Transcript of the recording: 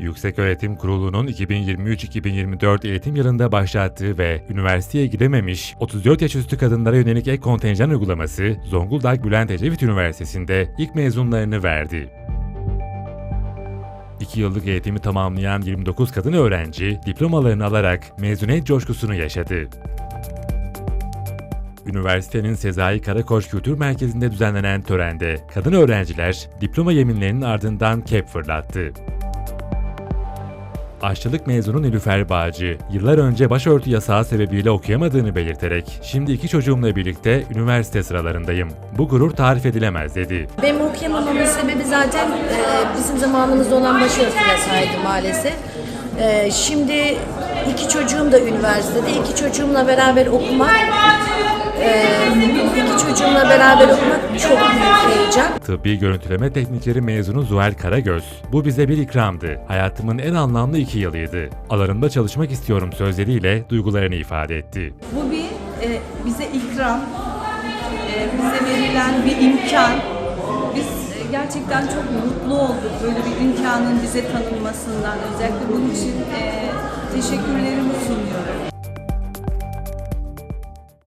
Yükseköğretim Kurulu'nun 2023-2024 eğitim yılında başlattığı ve üniversiteye gidememiş 34 yaş üstü kadınlara yönelik ek kontenjan uygulaması Zonguldak Bülent Ecevit Üniversitesi'nde ilk mezunlarını verdi. 2 yıllık eğitimi tamamlayan 29 kadın öğrenci diplomalarını alarak mezuniyet coşkusunu yaşadı. Üniversitenin Sezai Karakoç Kültür Merkezi'nde düzenlenen törende kadın öğrenciler diploma yeminlerinin ardından kep fırlattı. Aşçılık mezunu Nilüfer Bağcı, yıllar önce başörtü yasağı sebebiyle okuyamadığını belirterek, şimdi iki çocuğumla birlikte üniversite sıralarındayım. Bu gurur tarif edilemez dedi. Benim okuyamamamın sebebi zaten e, bizim zamanımızda olan başörtü yasaydı maalesef. E, şimdi iki çocuğum da üniversitede, iki çocuğumla beraber okumak, e, iki çocuğumla beraber okumak çok büyük heyecan. Tıbbi görüntüleme teknikleri mezunu Zuhal Karagöz, bu bize bir ikramdı. Hayatımın en anlamlı iki yılıydı. Alanımda çalışmak istiyorum sözleriyle duygularını ifade etti. Bu bir e, bize ikram, e, bize verilen bir imkan. Biz e, gerçekten çok mutlu olduk böyle bir imkanın bize tanınmasından. Özellikle bunun için e, teşekkürlerimi sunuyorum.